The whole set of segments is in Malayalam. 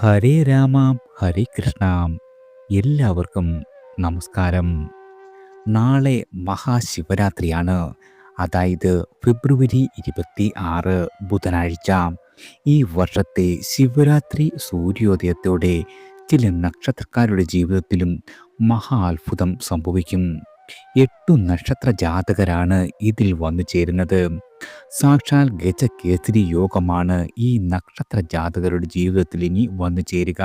ഹരേ രാമ ഹരേ കൃഷ്ണ. എല്ലാവർക്കും നമസ്കാരം. നാളെ മഹാശിവരാത്രിയാണ്. അതായത് ഫെബ്രുവരി ഇരുപത്തി ആറ് ബുധനാഴ്ച. ഈ വർഷത്തെ ശിവരാത്രി സൂര്യോദയത്തോടെ ചില നക്ഷത്രക്കാരുടെ ജീവിതത്തിലും മഹാ അത്ഭുതം സംഭവിക്കും. എട്ടു നക്ഷത്ര ജാതകരാണ് ഇതിൽ വന്നു ചേരുന്നത്. സാക്ഷാൽ ഗജകേസരി യോഗമാണ് ഈ നക്ഷത്ര ജാതകരുടെ ജീവിതത്തിൽ ഇനി വന്നു ചേരുക.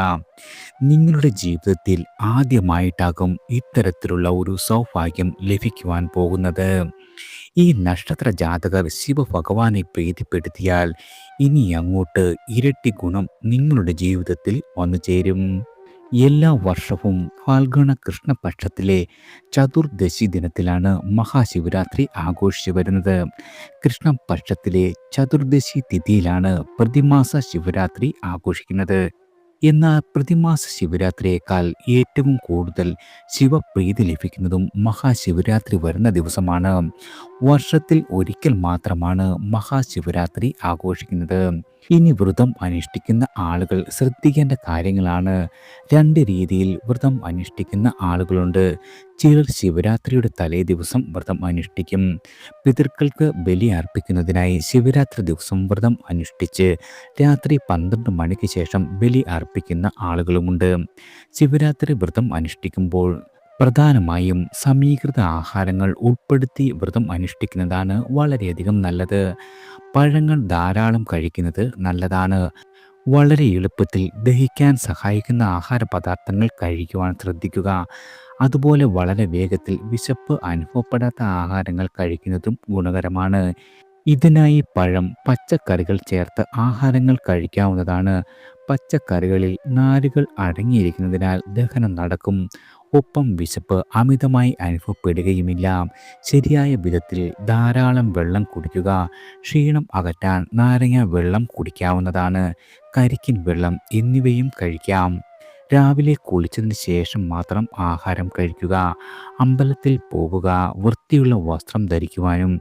നിങ്ങളുടെ ജീവിതത്തിൽ ആദ്യമായിട്ടാകും ഇത്തരത്തിലുള്ള ഒരു സൗഭാഗ്യം ലഭിക്കുവാൻ പോകുന്നത്. ഈ നക്ഷത്ര ജാതകർ ശിവഭഗവാനെ പ്രീതിപ്പെടുത്തിയാൽ ഇനി അങ്ങോട്ട് ഇരട്ടി ഗുണം നിങ്ങളുടെ ജീവിതത്തിൽ വന്നു ചേരും. എല്ലാ വർഷവും ഫാൽഗുണ കൃഷ്ണപക്ഷത്തിലെ ചതുർദശി ദിനത്തിലാണ് മഹാശിവരാത്രി ആഘോഷിച്ചു വരുന്നത്. കൃഷ്ണപക്ഷത്തിലെ ചതുർദശി തിഥിയിലാണ് പ്രതിമാസ ശിവരാത്രി ആഘോഷിക്കുന്നത്. എന്നാൽ പ്രതിമാസ ശിവരാത്രിയേക്കാൾ ഏറ്റവും കൂടുതൽ ശിവപ്രീതി ലഭിക്കുന്നതും മഹാശിവരാത്രി വരുന്ന ദിവസമാണ്. വർഷത്തിൽ ഒരിക്കൽ മാത്രമാണ് മഹാശിവരാത്രി ആഘോഷിക്കുന്നത്. ഇനി വ്രതം അനുഷ്ഠിക്കുന്ന ആളുകൾ ശ്രദ്ധിക്കേണ്ട കാര്യങ്ങളാണ്. രണ്ട് രീതിയിൽ വ്രതം അനുഷ്ഠിക്കുന്ന ആളുകളുണ്ട്. ചിലർ ശിവരാത്രിയുടെ തലേ ദിവസം വ്രതം അനുഷ്ഠിക്കും. പിതൃക്കൾക്ക് ബലി അർപ്പിക്കുന്നതിനായി ശിവരാത്രി ദിവസം വ്രതം അനുഷ്ഠിച്ച് രാത്രി പന്ത്രണ്ട് മണിക്ക് ശേഷം ബലി അർപ്പിക്കുന്ന ആളുകളുമുണ്ട്. ശിവരാത്രി വ്രതം അനുഷ്ഠിക്കുമ്പോൾ പ്രധാനമായും സമീകൃത ആഹാരങ്ങൾ ഉൾപ്പെടുത്തി വ്രതം അനുഷ്ഠിക്കുന്നതാണ് വളരെയധികം നല്ലത്. പഴങ്ങൾ ധാരാളം കഴിക്കുന്നത് നല്ലതാണ്. വളരെ എളുപ്പത്തിൽ ദഹിക്കാൻ സഹായിക്കുന്ന ആഹാര പദാർത്ഥങ്ങൾ കഴിക്കുവാൻ ശ്രദ്ധിക്കുക. അതുപോലെ വളരെ വേഗത്തിൽ വിശപ്പ് അനുഭവപ്പെടാത്ത ആഹാരങ്ങൾ കഴിക്കുന്നതും ഗുണകരമാണ്. ഇതിനായി പഴം പച്ചക്കറികൾ ചേർത്ത് ആഹാരങ്ങൾ കഴിക്കാവുന്നതാണ്. പച്ചക്കറികളിൽ നാരുകൾ അടങ്ങിയിരിക്കുന്നതിനാൽ ദഹനം നടക്കും. ഒപ്പം വിശപ്പ് അമിതമായി അനുഭവപ്പെടുകയുമില്ല. ശരിയായ വിധത്തിൽ ധാരാളം വെള്ളം കുടിക്കുക ക്ഷീണം അകറ്റാൻ നാരങ്ങ വെള്ളം കുടിക്കാവുന്നതാണ്. കരിക്കിൻ വെള്ളം എന്നിവയും കഴിക്കാം. രാവിലെ കുളിച്ചതിന് ശേഷം മാത്രം ആഹാരം കഴിക്കുക അമ്പലത്തിൽ പോവുക വൃത്തിയുള്ള വസ്ത്രം ധരിക്കുവാനും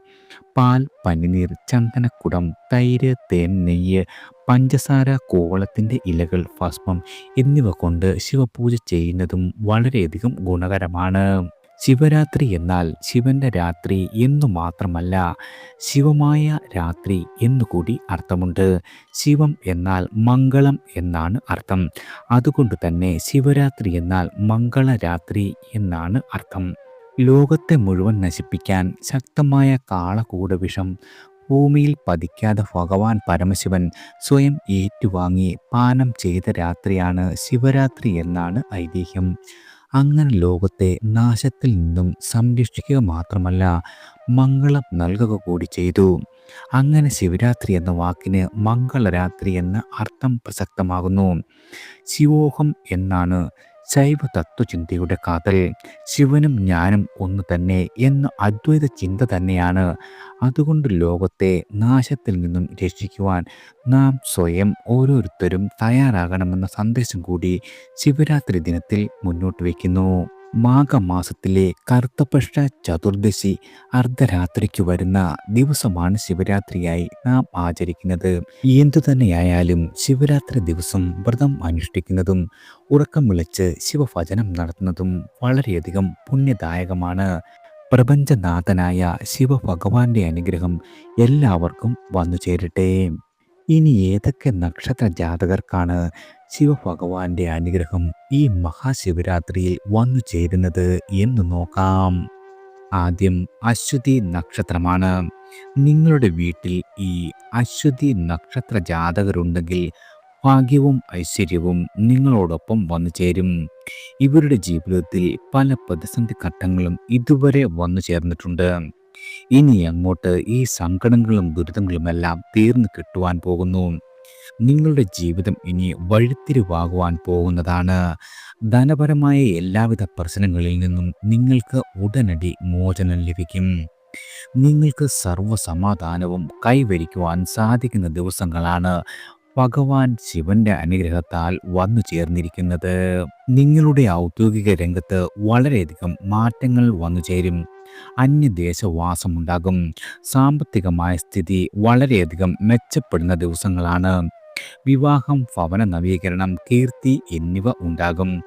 പാൽ പനിനീർ ചന്ദനക്കുടം തൈര് തേൻ നെയ്യ് പഞ്ചസാര കോവളത്തിന്റെ ഇലകൾ ഭസ്മം എന്നിവ കൊണ്ട് ശിവപൂജ ചെയ്യുന്നതും വളരെയധികം ഗുണകരമാണ്. ശിവരാത്രി എന്നാൽ ശിവന്റെ രാത്രി എന്നു മാത്രമല്ല ശിവമായ രാത്രി എന്നുകൂടി അർത്ഥമുണ്ട്. ശിവം എന്നാൽ മംഗളം എന്നാണ് അർത്ഥം. അതുകൊണ്ട് തന്നെ ശിവരാത്രി എന്നാൽ മംഗളരാത്രി എന്നാണ് അർത്ഥം. ലോകത്തെ മുഴുവൻ നശിപ്പിക്കാൻ ശക്തമായ കാളകൂടവിഷം ഭൂമിയിൽ പതിക്കാതെ ഭഗവാൻ പരമശിവൻ സ്വയം ഏറ്റുവാങ്ങി പാനം ചെയ്ത രാത്രിയാണ് ശിവരാത്രി എന്നാണ് ഐതിഹ്യം. അങ്ങനെ ലോകത്തെ നാശത്തിൽ നിന്നും സംരക്ഷിക്കുക മാത്രമല്ല മംഗളം നൽകുക കൂടി ചെയ്തു. അങ്ങനെ ശിവരാത്രി എന്ന വാക്കിന് മംഗളരാത്രി എന്ന അർത്ഥം പ്രസക്തമാകുന്നു. ശിവോഹം എന്നാണ് ശൈവ തത്വചിന്തയുടെ കാതൽ ശിവനും ഞാനും ഒന്ന് തന്നെ എന്ന അദ്വൈത ചിന്ത തന്നെയാണ്. അതുകൊണ്ട് ലോകത്തെ നാശത്തിൽ നിന്നും രക്ഷിക്കുവാൻ നാം സ്വയം ഓരോരുത്തരും തയ്യാറാകണമെന്ന സന്ദേശം കൂടി ശിവരാത്രി ദിനത്തിൽ മുന്നോട്ട് വയ്ക്കുന്നു. മാഘമാസത്തിലെ കറുത്തപക്ഷ ചതുർദശി അർദ്ധരാത്രിക്ക് വരുന്ന ദിവസമാണ് ശിവരാത്രിയായി നാം ആചരിക്കുന്നത്. എന്തു തന്നെയായാലും ശിവരാത്രി ദിവസം വ്രതം അനുഷ്ഠിക്കുന്നതും ഉറക്കം വിളിച്ച് ശിവഭജനം നടത്തുന്നതും വളരെയധികം പുണ്യദായകമാണ്. പ്രപഞ്ചനാഥനായ ശിവഭഗവാന്റെ അനുഗ്രഹം എല്ലാവർക്കും വന്നു ചേരട്ടെ ഇനി ഏതൊക്കെ നക്ഷത്ര ജാതകർക്കാണ് ശിവഭഗവാന്റെ അനുഗ്രഹം ഈ മഹാശിവരാത്രിയിൽ വന്നു ചേരുന്നത് എന്ന് നോക്കാം. ആദ്യം അശ്വതി നക്ഷത്രമാണ്. നിങ്ങളുടെ വീട്ടിൽ ഈ അശ്വതി നക്ഷത്ര ജാതകരുണ്ടെങ്കിൽ ഭാഗ്യവും ഐശ്വര്യവും നിങ്ങളോടൊപ്പം വന്നു ചേരും. ഇവരുടെ ജീവിതത്തിൽ പല പ്രതിസന്ധി ഘട്ടങ്ങളും ഇതുവരെ വന്നു ചേർന്നിട്ടുണ്ട്. ഇനി അങ്ങോട്ട് ഈ സങ്കടങ്ങളും ദുരിതങ്ങളുമെല്ലാം തീർന്നു കിട്ടുവാൻ പോകുന്നു. നിങ്ങളുടെ ജീവിതം ഇനി വഴിത്തിരിവാകുവാൻ പോകുന്നതാണ്. ധനപരമായ എല്ലാവിധ പ്രശ്നങ്ങളിൽ നിന്നും നിങ്ങൾക്ക് ഉടനടി മോചനം ലഭിക്കും. നിങ്ങൾക്ക് സർവസമാധാനവും കൈവരിക്കുവാൻ സാധിക്കുന്ന ദിവസങ്ങളാണ് ഭഗവാൻ ശിവന്റെ അനുഗ്രഹത്താൽ വന്നു ചേർന്നിരിക്കുന്നത്. നിങ്ങളുടെ ഔദ്യോഗിക രംഗത്ത് വളരെയധികം മാറ്റങ്ങൾ വന്നു ചേരും. അന്യദേശവാസമുണ്ടാകും. സാമ്പത്തികമായ സ്ഥിതി വളരെയധികം മെച്ചപ്പെടുന്ന ദിവസങ്ങളാണ്. വിവാഹം ഭവന നവീകരണം കീർത്തി എന്നിവ ഉണ്ടാകും.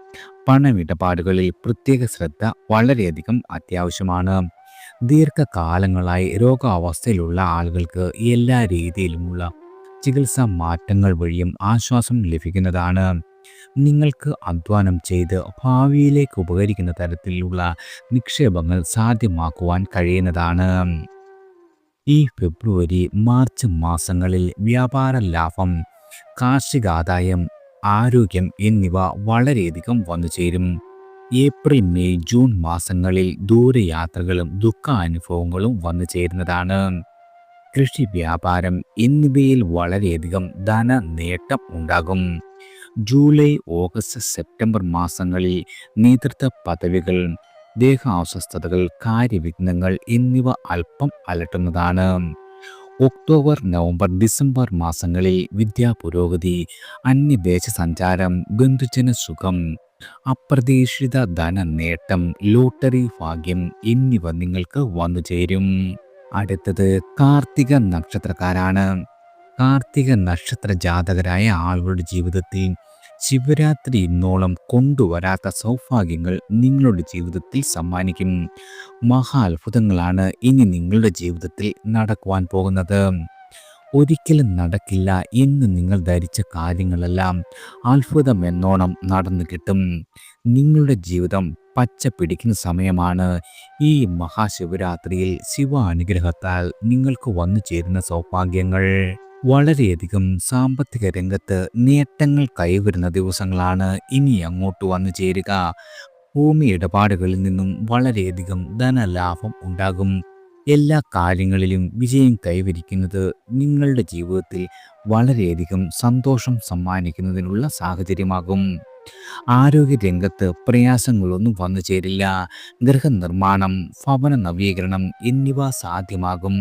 പണമിടപാടുകളിൽ പ്രത്യേക ശ്രദ്ധ വളരെയധികം അത്യാവശ്യമാണ്. ദീർഘകാലങ്ങളായി രോഗാവസ്ഥയിലുള്ള ആളുകൾക്ക് എല്ലാ രീതിയിലുമുള്ള ചികിത്സാ മാറ്റങ്ങൾ വഴിയും ആശ്വാസം ലഭിക്കുന്നതാണ്. നിങ്ങൾക്ക് അധ്വാനം ചെയ്ത് ഭാവിയിലേക്ക് ഉപകരിക്കുന്ന തരത്തിലുള്ള നിക്ഷേപങ്ങൾ സാധ്യമാക്കുവാൻ കഴിയുന്നതാണ്. ഈ ഫെബ്രുവരി മാർച്ച് മാസങ്ങളിൽ വ്യാപാര ലാഭം കാർഷികാദായം ആരോഗ്യം എന്നിവ വളരെയധികം വന്നു ചേരും. ഏപ്രിൽ മെയ് ജൂൺ മാസങ്ങളിൽ ദൂരയാത്രകളും ദുഃഖാനുഭവങ്ങളും വന്നു ചേരുന്നതാണ്. കൃഷി വ്യാപാരം എന്നിവയിൽ വളരെയധികം ധന നേട്ടം ഉണ്ടാകും. ജൂലൈ ഓഗസ്റ്റ് സെപ്റ്റംബർ മാസങ്ങളിൽ നേതൃത്വ പദവികൾ ദേഹാസ്വസ്ഥതകൾ കാര്യവിഘ്നങ്ങൾ എന്നിവ അല്പം അലട്ടുന്നതാണ്. ഒക്ടോബർ നവംബർ ഡിസംബർ മാസങ്ങളിൽ വിദ്യാപുരോഗതി അന്യദേശ സഞ്ചാരം ബന്ധുജന സുഖം അപ്രതീക്ഷിത ധന നേട്ടം ലോട്ടറി ഭാഗ്യം എന്നിവ നിങ്ങൾക്ക് വന്നു ചേരും അടുത്തത് കാർത്തിക നക്ഷത്രക്കാരാണ്. കാർത്തിക നക്ഷത്ര ജാതകരായ ആളുകളുടെ ജീവിതത്തിൽ ശിവരാത്രി ഇന്നോളം കൊണ്ടുവരാത്ത സൗഭാഗ്യങ്ങൾ നിങ്ങളുടെ ജീവിതത്തിൽ സമ്മാനിക്കും. മഹാ അത്ഭുതങ്ങളാണ് ഇനി നിങ്ങളുടെ ജീവിതത്തിൽ നടക്കുവാൻ പോകുന്നത്. ഒരിക്കലും നടക്കില്ല എന്ന് നിങ്ങൾ ധരിച്ച കാര്യങ്ങളെല്ലാം അത്ഭുതം എന്നോണം നടന്നു കിട്ടും. നിങ്ങളുടെ ജീവിതം പച്ച പിടിക്കുന്ന സമയമാണ്. ഈ മഹാശിവരാത്രിയിൽ ശിവ അനുഗ്രഹത്താൽ നിങ്ങൾക്ക് വന്നു ചേരുന്ന സൗഭാഗ്യങ്ങൾ. വളരെയധികം സാമ്പത്തിക രംഗത്ത് നേട്ടങ്ങൾ കൈവരുന്ന ദിവസങ്ങളാണ് ഇനി അങ്ങോട്ട് വന്നു ചേരുക. ഭൂമി ഇടപാടുകളിൽ നിന്നും വളരെയധികം ധനലാഭം ഉണ്ടാകും. എല്ലാ കാര്യങ്ങളിലും വിജയം കൈവരിക്കുന്നത് നിങ്ങളുടെ ജീവിതത്തിൽ വളരെയധികം സന്തോഷം സമ്മാനിക്കുന്നതിനുള്ള സാഹചര്യമാകും. ആരോഗ്യരംഗത്ത് പ്രയാസങ്ങളൊന്നും വന്നു ചേരില്ല. ഗൃഹനിർമ്മാണം ഭവന നവീകരണം എന്നിവ സാധ്യമാകും.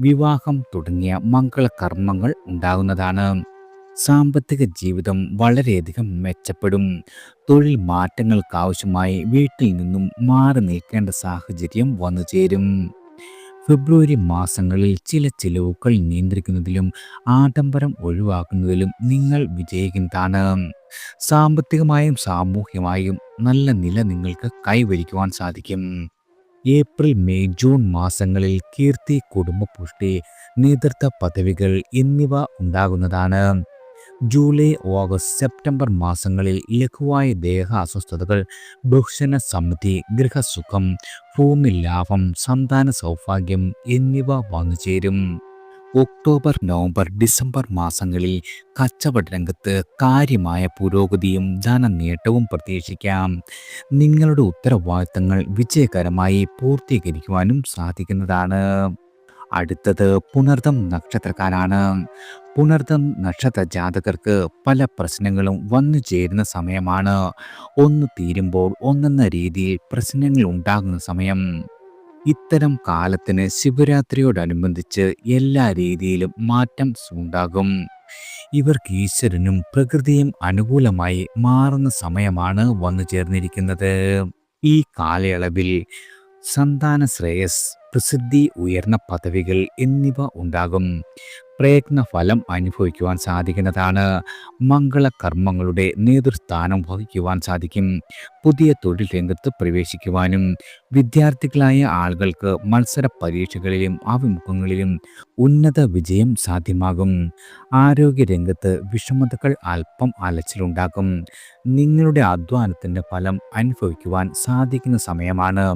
വിവാഹം തുടങ്ങിയ മംഗളകർമ്മങ്ങൾ ഉണ്ടാകുന്നതാണ്. സാമ്പത്തിക ജീവിതം വളരെയധികം മെച്ചപ്പെടും. തൊഴിൽ മാറ്റങ്ങൾക്കാവശ്യമായി വീട്ടിൽ നിന്നും മാറി നിൽക്കേണ്ട സാഹചര്യം വന്നു ചേരും. ഫെബ്രുവരി മാസങ്ങളിൽ ചില ചിലവുകൾ നിയന്ത്രിക്കുന്നതിലും ആഡംബരം ഒഴിവാക്കുന്നതിലും നിങ്ങൾ വിജയിക്കുന്നതാണ്. സാമ്പത്തികമായും സാമൂഹ്യമായും നല്ല നില നിങ്ങൾക്ക് കൈവരിക്കുവാൻ സാധിക്കും. ഏപ്രിൽ മെയ് ജൂൺ മാസങ്ങളിൽ കീർത്തി കുടുംബപുഷ്ടി നേതൃത്വ പദവികൾ എന്നിവ ഉണ്ടാകുന്നതാണ്. ജൂലൈ ഓഗസ്റ്റ് സെപ്റ്റംബർ മാസങ്ങളിൽ ലഘുവായ ദേഹ അസ്വസ്ഥതകൾ ബഹുജന സമിതി ഗൃഹസുഖം ഭൂമി ലാഭം സന്താന സൗഭാഗ്യം എന്നിവ വന്നു ചേരും. ഒക്ടോബർ നവംബർ ഡിസംബർ മാസങ്ങളിൽ കച്ചവട രംഗത്ത് കാര്യമായ പുരോഗതിയും ധനനേട്ടവും പ്രതീക്ഷിക്കാം. നിങ്ങളുടെ ഉത്തരവാദിത്തങ്ങൾ വിജയകരമായി പൂർത്തീകരിക്കുവാനും സാധിക്കുന്നതാണ്. അടുത്തത് പുണർദം നക്ഷത്രക്കാരാണ് പുണർദം നക്ഷത്ര ജാതകർക്ക് പല പ്രശ്നങ്ങളും വന്നു ചേരുന്ന സമയമാണ്. ഒന്ന് തീരുമ്പോൾ ഒന്നെന്ന രീതിയിൽ പ്രശ്നങ്ങൾ ഉണ്ടാകുന്ന സമയം. ഇത്തരം കാലത്തിന് ശിവരാത്രിയോടനുബന്ധിച്ച് എല്ലാ രീതിയിലും മാറ്റം ഉണ്ടാകും ഇവർക്ക് ഈശ്വരനും പ്രകൃതിയും അനുകൂലമായി മാറുന്ന സമയമാണ് വന്നു ചേർന്നിരിക്കുന്നത്. ഈ കാലയളവിൽ സന്താന ശ്രേയസ് പ്രസിദ്ധി ഉയർന്ന പദവികൾ എന്നിവ ഉണ്ടാകും. പ്രയത്ന ഫലം അനുഭവിക്കുവാൻ സാധിക്കുന്നതാണ്. മംഗളകർമ്മങ്ങളുടെ നേതൃസ്ഥാനം വഹിക്കുവാൻ സാധിക്കും. പുതിയ തൊഴിൽ രംഗത്ത് പ്രവേശിക്കുവാനും വിദ്യാർത്ഥികളായ ആളുകൾക്ക് മത്സര പരീക്ഷകളിലും അഭിമുഖങ്ങളിലും ഉന്നത വിജയം സാധ്യമാകും. ആരോഗ്യ ആരോഗ്യരംഗത്ത് വിഷമതകൾ അല്പം അലച്ചിലുണ്ടാകും. നിങ്ങളുടെ അധ്വാനത്തിന്റെ ഫലം അനുഭവിക്കുവാൻ സാധിക്കുന്ന സമയമാണ്.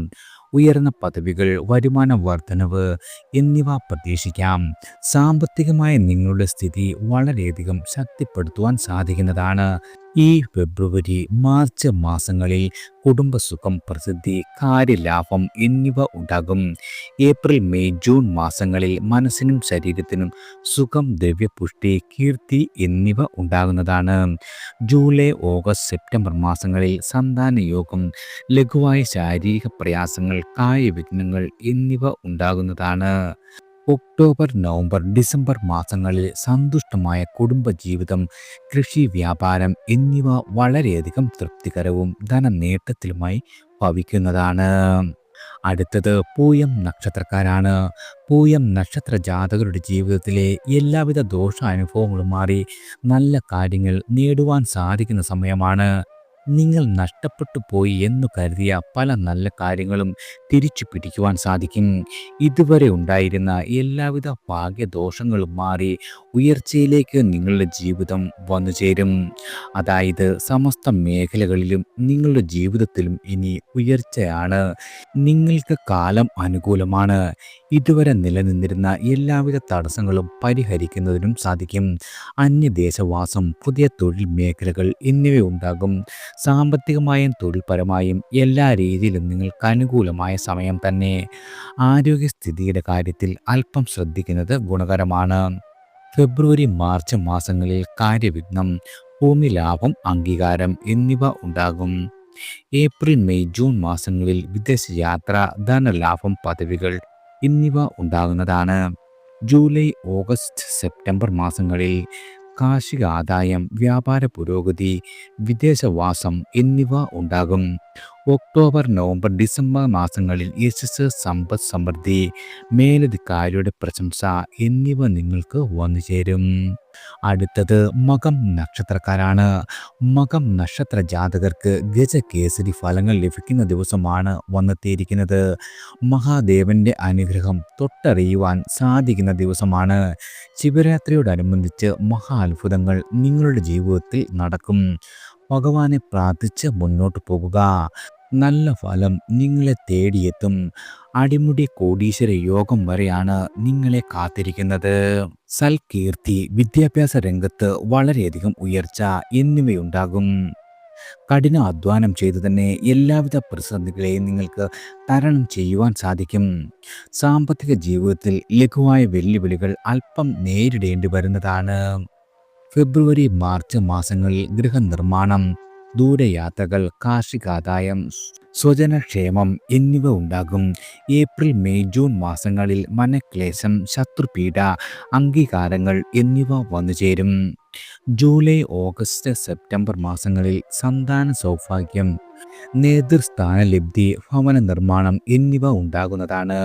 ഉയർന്ന പദവികൾ വരുമാന വർധനവ് എന്നിവ പ്രതീക്ഷിക്കാം. സാമ്പത്തികമായ നിങ്ങളുടെ സ്ഥിതി വളരെയധികം ശക്തിപ്പെടുത്തുവാൻ സാധിക്കുന്നതാണ്. ഈ ഫെബ്രുവരി മാർച്ച് മാസങ്ങളിൽ കുടുംബസുഖം പ്രസിദ്ധി കാര്യലാഭം എന്നിവ ഉണ്ടാകും. ഏപ്രിൽ മെയ് ജൂൺ മാസങ്ങളിൽ മനസ്സിനും ശരീരത്തിനും സുഖം ദ്രവ്യപുഷ്ടി കീർത്തി എന്നിവ ഉണ്ടാകുന്നതാണ്. ജൂലൈ ഓഗസ്റ്റ് സെപ്റ്റംബർ മാസങ്ങളിൽ സന്താന യോഗം ലഘുവായ ശാരീരിക പ്രയാസങ്ങൾ കായവിഘ്നങ്ങൾ എന്നിവ ഉണ്ടാകുന്നതാണ്. ഒക്ടോബർ നവംബർ ഡിസംബർ മാസങ്ങളിൽ സന്തുഷ്ടമായ കുടുംബജീവിതം കൃഷി വ്യാപാരം എന്നിവ വളരെയധികം തൃപ്തികരവും ധനനേട്ടത്തിലുമായി ഭവിക്കുന്നതാണ്. അടുത്തത് പൂയം നക്ഷത്രക്കാരാണ്. പൂയം നക്ഷത്ര ജാതകരുടെ ജീവിതത്തിലെ എല്ലാവിധ ദോഷാനുഭവങ്ങളും മാറി നല്ല കാര്യങ്ങൾ നേടുവാൻ സാധിക്കുന്ന സമയമാണ്. നിങ്ങൾ നഷ്ടപ്പെട്ടു പോയി എന്നു കരുതിയ പല നല്ല കാര്യങ്ങളും തിരിച്ചു പിടിക്കുവാൻ സാധിക്കും. ഇതുവരെ ഉണ്ടായിരുന്ന എല്ലാവിധ ഭാഗ്യദോഷങ്ങളും മാറി ഉയർച്ചയിലേക്ക് നിങ്ങളുടെ ജീവിതം വന്നു ചേരും. അതായത് സമസ്ത മേഖലകളിലും നിങ്ങളുടെ ജീവിതത്തിലും ഇനി ഉയർച്ചയാണ്. നിങ്ങൾക്ക് കാലം അനുകൂലമാണ്. ഇതുവരെ നിലനിന്നിരുന്ന എല്ലാവിധ തടസ്സങ്ങളും പരിഹരിക്കുന്നതിനും സാധിക്കും. അന്യദേശവാസം പുതിയ തൊഴിൽ മേഖലകൾ എന്നിവ ഉണ്ടാകും. സാമ്പത്തികമായും തൊഴിൽപരമായും എല്ലാ രീതിയിലും നിങ്ങൾക്ക് അനുകൂലമായ സമയം തന്നെ ആരോഗ്യസ്ഥിതിയുടെ കാര്യത്തിൽ അല്പം ശ്രദ്ധിക്കുന്നത് ഗുണകരമാണ്. ഫെബ്രുവരി മാർച്ച് മാസങ്ങളിൽ കാര്യവിഘ്നം ഭൂമി ലാഭം അംഗീകാരം എന്നിവ ഉണ്ടാകും. ഏപ്രിൽ മെയ് ജൂൺ മാസങ്ങളിൽ വിദേശ യാത്ര ധനലാഭം പദവികൾ എന്നിവ ഉണ്ടാകുന്നതാണ്. ജൂലൈ ഓഗസ്റ്റ് സെപ്റ്റംബർ മാസങ്ങളിൽ കാർഷിക ആദായം വ്യാപാര പുരോഗതി വിദേശവാസം എന്നിവ ഉണ്ടാകും. ഒക്ടോബർ നവംബർ ഡിസംബർ മാസങ്ങളിൽ യശസ് സമ്പദ് സമൃദ്ധി മേലധികാരിയുടെ പ്രശംസ എന്നിവ നിങ്ങൾക്ക് വന്നു ചേരും അടുത്തത് മകം നക്ഷത്രക്കാരാണ്. മകം നക്ഷത്ര ജാതകർക്ക് ഗജകേസരി ഫലങ്ങൾ ലഭിക്കുന്ന ദിവസമാണ് വന്നെത്തിയിരിക്കുന്നത്. മഹാദേവന്റെ അനുഗ്രഹം തൊട്ടറിയുവാൻ സാധിക്കുന്ന ദിവസമാണ്. ശിവരാത്രിയോടനുബന്ധിച്ച് മഹാ അത്ഭുതങ്ങൾ നിങ്ങളുടെ ജീവിതത്തിൽ നടക്കും. ഭഗവാനെ പ്രാർത്ഥിച്ച് മുന്നോട്ട് പോകുക. നല്ല ഫലം നിങ്ങളെ തേടിയെത്തും. അടിമുടി കോടീശ്വര യോഗം വരെയാണ് നിങ്ങളെ കാത്തിരിക്കുന്നത്. സൽകീർത്തി വിദ്യാഭ്യാസ രംഗത്ത് വളരെയധികം ഉയർച്ച എന്നിവയുണ്ടാകും. കഠിന അധ്വാനം ചെയ്തു തന്നെ എല്ലാവിധ പ്രതിസന്ധികളെയും നിങ്ങൾക്ക് തരണം ചെയ്യുവാൻ സാധിക്കും. സാമ്പത്തിക ജീവിതത്തിൽ ലഘുവായ വെല്ലുവിളികൾ അല്പം നേരിടേണ്ടി വരുന്നതാണ്. ഫെബ്രുവരി മാർച്ച് മാസങ്ങളിൽ ഗൃഹനിർമ്മാണം ദൂരയാത്രകൾ കാർഷികാദായം സ്വജനക്ഷേമം എന്നിവ ഉണ്ടാകും. ഏപ്രിൽ മെയ് ജൂൺ മാസങ്ങളിൽ മനക്ലേശം ശത്രുപീഡ അംഗീകാരങ്ങൾ എന്നിവ വന്നുചേരും ജൂലൈ ഓഗസ്റ്റ് സെപ്റ്റംബർ മാസങ്ങളിൽ സന്താന സൗഭാഗ്യം നേതൃസ്ഥാന ലബ്ധി ഭവന നിർമ്മാണം എന്നിവ ഉണ്ടാകുന്നതാണ്.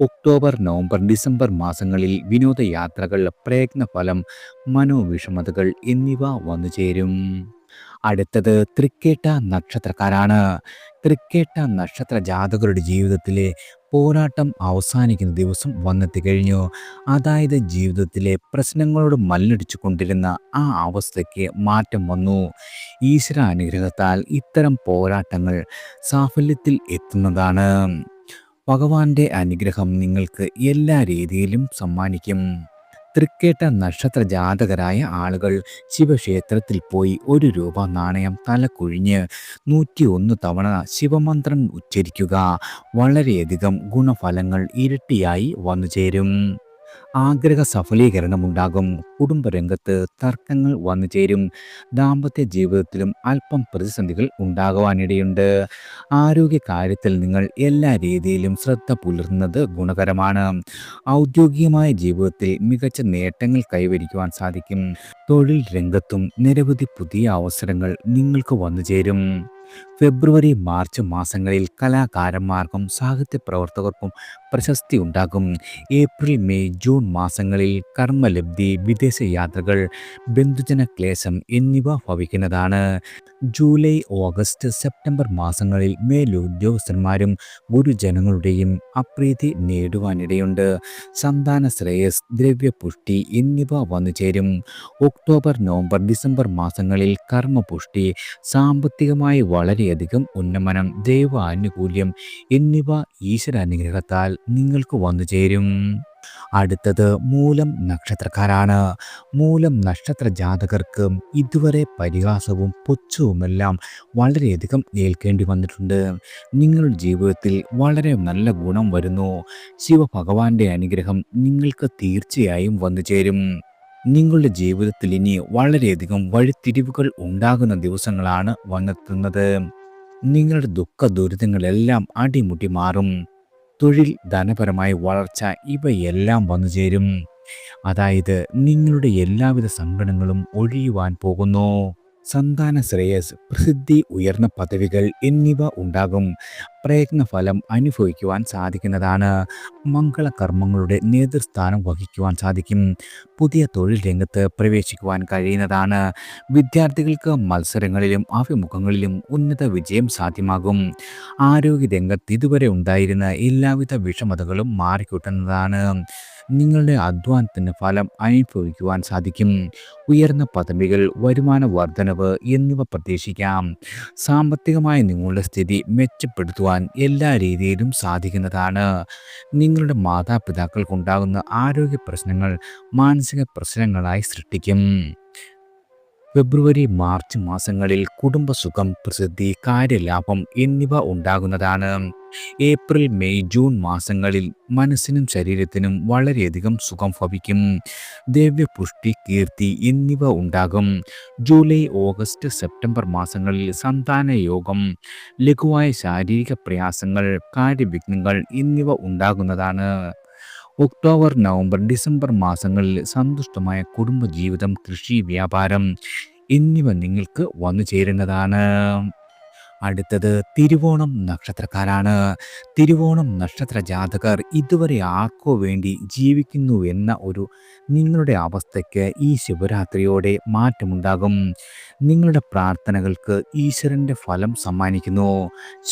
ഒക്ടോബർ നവംബർ ഡിസംബർ മാസങ്ങളിൽ വിനോദയാത്രകൾ പ്രയത്നഫലം മനോവിഷമതകൾ എന്നിവ വന്നു ചേരും. അടുത്തത് തൃക്കേട്ട നക്ഷത്രക്കാരാണ്. തൃക്കേട്ട നക്ഷത്ര ജാതകരുടെ ജീവിതത്തിലെ പോരാട്ടം അവസാനിക്കുന്ന ദിവസം വന്നെത്തി കഴിഞ്ഞു. അതായത് ജീവിതത്തിലെ പ്രശ്നങ്ങളോട് മല്ലടിച്ചു കൊണ്ടിരുന്ന ആ അവസ്ഥയ്ക്ക് മാറ്റം വന്നു. ഈശ്വര അനുഗ്രഹത്താൽ ഇത്തരം പോരാട്ടങ്ങൾ സാഫല്യത്തിൽ എത്തുന്നതാണ്. ഭഗവാന്റെ അനുഗ്രഹം നിങ്ങൾക്ക് എല്ലാ രീതിയിലും സമ്മാനിക്കും. തൃക്കേട്ട നക്ഷത്ര ജാതകരായ ആളുകൾ ശിവക്ഷേത്രത്തിൽ പോയി ഒരു രൂപ നാണയം തലക്കുഴിഞ്ഞ് നൂറ്റി ഒന്ന് തവണ ശിവമന്ത്രം ഉച്ചരിക്കുക. വളരെയധികം ഗുണഫലങ്ങൾ ഇരട്ടിയായി വന്നു ചേരും ആഗ്രഹ സഫലീകരണമുണ്ടാകും കുടുംബരംഗത്ത് തർക്കങ്ങൾ വന്നു ചേരും. ദാമ്പത്യ ജീവിതത്തിലും അല്പം പ്രതിസന്ധികൾ ഉണ്ടാകുവാനിടയുണ്ട്. ആരോഗ്യ കാര്യത്തിൽ നിങ്ങൾ എല്ലാ രീതിയിലും ശ്രദ്ധ പുലർത്തുന്നത് ഗുണകരമാണ്. ഔദ്യോഗികമായ ജീവിതത്തിൽ മികച്ച നേട്ടങ്ങൾ കൈവരിക്കുവാൻ സാധിക്കും. തൊഴിൽ രംഗത്തും നിരവധി പുതിയ അവസരങ്ങൾ നിങ്ങൾക്ക് വന്നു ചേരും. ഫെബ്രുവരി മാർച്ച് മാസങ്ങളിൽ കലാകാരന്മാർക്കും സാഹിത്യ പ്രവർത്തകർക്കും പ്രശസ്തി ഉണ്ടാകും. ഏപ്രിൽ മെയ് ജൂൺ മാസങ്ങളിൽ കർമ്മലബ്ധി വിദേശ യാത്രകൾ ബന്ധുജന ക്ലേശം എന്നിവ ഭവിക്കുന്നതാണ്. ജൂലൈ ഓഗസ്റ്റ് സെപ്റ്റംബർ മാസങ്ങളിൽ മേലുദ്യോഗസ്ഥന്മാരും ഗുരുജനങ്ങളുടെയും അപ്രീതി നേടുവാനിടയുണ്ട്. സന്താന ശ്രേയസ് ദ്രവ്യപുഷ്ടി എന്നിവ വന്നു ചേരും. ഒക്ടോബർ നവംബർ ഡിസംബർ മാസങ്ങളിൽ കർമ്മപുഷ്ടി സാമ്പത്തികമായി വളരെയധികം ഉന്നമനം ദൈവാനുകൂല്യം എന്നിവ ഈശ്വരാനുഗ്രഹത്താൽ നിങ്ങൾക്ക് വന്നു ചേരും. അടുത്തത് മൂലം നക്ഷത്രക്കാരാണ്. മൂലം നക്ഷത്ര ജാതകർക്ക് ഇതുവരെ പരിഹാസവും പുച്ഛവുമെല്ലാം വളരെയധികം ഏൽക്കേണ്ടി വന്നിട്ടുണ്ട്. നിങ്ങളുടെ ജീവിതത്തിൽ വളരെ നല്ല ഗുണം വരുന്നു. ശിവഭഗവാന്റെ അനുഗ്രഹം നിങ്ങൾക്ക് തീർച്ചയായും വന്നു ചേരും. നിങ്ങളുടെ ജീവിതത്തിൽ ഇനി വളരെയധികം വഴിത്തിരിവുകൾ ഉണ്ടാകുന്ന ദിവസങ്ങളാണ് വന്നെത്തുന്നത്. നിങ്ങളുടെ ദുഃഖ ദുരിതങ്ങളെല്ലാം അടിമുടി മാറും. തൊഴിൽ ധനപരമായ വളർച്ച ഇവയെല്ലാം വന്നു ചേരും. അതായത്, നിങ്ങളുടെ എല്ലാവിധ സങ്കടങ്ങളും ഒഴിയുവാൻ പോകുന്നു. സന്താന ശ്രേയസ് പ്രസിദ്ധി ഉയർന്ന പദവികൾ എന്നിവ ഉണ്ടാകും. പ്രയത്നഫലം അനുഭവിക്കുവാൻ സാധിക്കുന്നതാണ്. മംഗളകർമ്മങ്ങളുടെ നേതൃസ്ഥാനം വഹിക്കുവാൻ സാധിക്കും. പുതിയ തൊഴിൽ രംഗത്ത് പ്രവേശിക്കുവാൻ കഴിയുന്നതാണ്. വിദ്യാർത്ഥികൾക്ക് മത്സരങ്ങളിലും അഭിമുഖങ്ങളിലും ഉന്നത വിജയം സാധ്യമാകും. ആരോഗ്യ രംഗത്ത് ഇതുവരെ ഉണ്ടായിരുന്ന എല്ലാവിധ വിഷമതകളും മാറിക്കിട്ടുന്നതാണ്. നിങ്ങളുടെ അധ്വാനത്തിന് ഫലം അനുഭവിക്കുവാൻ സാധിക്കും. ഉയർന്ന പദവികൾ വരുമാന വർധനവ് എന്നിവ പ്രതീക്ഷിക്കാം. സാമ്പത്തികമായി നിങ്ങളുടെ സ്ഥിതി മെച്ചപ്പെടുത്തുവാൻ എല്ലാ രീതിയിലും സാധിക്കുന്നതാണ്. നിങ്ങളുടെ മാതാപിതാക്കൾക്കുണ്ടാകുന്ന ആരോഗ്യ പ്രശ്നങ്ങൾ മാനസിക പ്രശ്നങ്ങളായി സൃഷ്ടിക്കും. ഫെബ്രുവരി മാർച്ച് മാസങ്ങളിൽ കുടുംബസുഖം പ്രസിദ്ധി കാര്യലാഭം എന്നിവ ഉണ്ടാകുന്നതാണ്. ഏപ്രിൽ മെയ് ജൂൺ മാസങ്ങളിൽ മനസ്സിനും ശരീരത്തിനും വളരെയധികം സുഖം ഭവിക്കും. ദ്രവ്യപുഷ്ടി കീർത്തി എന്നിവ ഉണ്ടാകും. ജൂലൈ ഓഗസ്റ്റ് സെപ്റ്റംബർ മാസങ്ങളിൽ സന്താന യോഗം ലഘുവായ ശാരീരിക പ്രയാസങ്ങൾ കാര്യവിഘ്നങ്ങൾ എന്നിവ ഉണ്ടാകുന്നതാണ്. ഒക്ടോബർ നവംബർ ഡിസംബർ മാസങ്ങളിൽ സന്തുഷ്ടമായ കുടുംബജീവിതം കൃഷി വ്യാപാരം എന്നിവ നിങ്ങൾക്ക് വന്നു ചേരുന്നതാണ് അടുത്തത് തിരുവോണം നക്ഷത്രക്കാരാണ്. തിരുവോണം നക്ഷത്ര ജാതകർ ഇതുവരെ ആർക്കോ വേണ്ടി ജീവിക്കുന്നു എന്ന ഒരു നിങ്ങളുടെ അവസ്ഥയ്ക്ക് ഈ ശിവരാത്രിയോടെ മാറ്റമുണ്ടാകും. നിങ്ങളുടെ പ്രാർത്ഥനകൾക്ക് ഈശ്വരന്റെ ഫലം സമ്മാനിക്കുന്നു.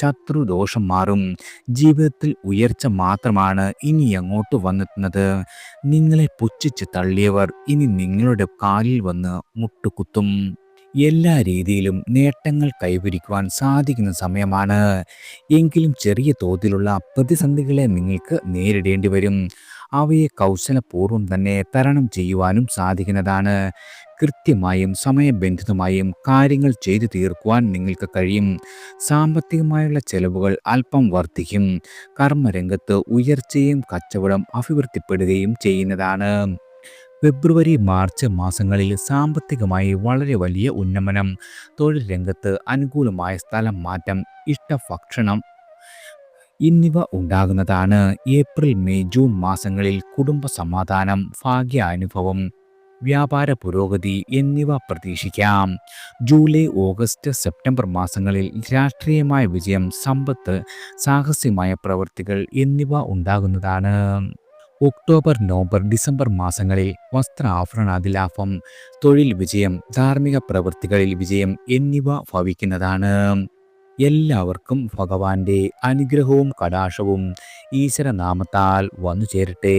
ശത്രുദോഷം മാറും. ജീവിതത്തിൽ ഉയർച്ച മാത്രമാണ് ഇനി അങ്ങോട്ട് വന്നെത്തുന്നത്. നിങ്ങളെ പുച്ഛിച്ച് തള്ളിയവർ ഇനി നിങ്ങളുടെ കാലിൽ വന്ന് മുട്ടുകുത്തും. എല്ലാ രീതിയിലും നേട്ടങ്ങൾ കൈവരിക്കുവാൻ സാധിക്കുന്ന സമയമാണ്. എങ്കിലും ചെറിയ തോതിലുള്ള പ്രതിസന്ധികളെ നിങ്ങൾക്ക് നേരിടേണ്ടി വരും. അവയെ കൗശലപൂർവം തന്നെ തരണം ചെയ്യുവാനും സാധിക്കുന്നതാണ്. കൃത്യമായും സമയബന്ധിതമായും കാര്യങ്ങൾ ചെയ്തു തീർക്കുവാൻ നിങ്ങൾക്ക് കഴിയും. സാമ്പത്തികമായുള്ള ചെലവുകൾ അല്പം വർദ്ധിക്കും. കർമ്മരംഗത്ത് ഉയർച്ചയും കച്ചവടം അഭിവൃദ്ധിപ്പെടുകയും ചെയ്യുന്നതാണ്. ഫെബ്രുവരി മാർച്ച് മാസങ്ങളിൽ സാമ്പത്തികമായി വളരെ വലിയ ഉന്നമനം. തൊഴിൽ രംഗത്ത് അനുകൂലമായ സ്ഥലം മാറ്റം ഇഷ്ടഭക്ഷണം എന്നിവ ഉണ്ടാകുന്നതാണ് ഏപ്രിൽ മെയ് ജൂൺ മാസങ്ങളിൽ കുടുംബ സമാധാനം ഭാഗ്യാനുഭവം വ്യാപാര പുരോഗതി എന്നിവ പ്രതീക്ഷിക്കാം. ജൂലൈ ഓഗസ്റ്റ് സെപ്റ്റംബർ മാസങ്ങളിൽ രാഷ്ട്രീയമായ വിജയം സമ്പത്ത് സാഹസ്യമായ പ്രവൃത്തികൾ എന്നിവ ഉണ്ടാകുന്നതാണ്. ഒക്ടോബർ നവംബർ ഡിസംബർ മാസങ്ങളിൽ വസ്ത്ര ആഭരണാദി ലാഭം തൊഴിൽ വിജയം ധാർമ്മിക പ്രവൃത്തികളിൽ വിജയം എന്നിവ ഭവിക്കുന്നതാണ്. എല്ലാവർക്കും ഭഗവാന്റെ അനുഗ്രഹവും കടാശവും ഈശ്വരനാമത്താൽ വന്നു ചേരട്ടെ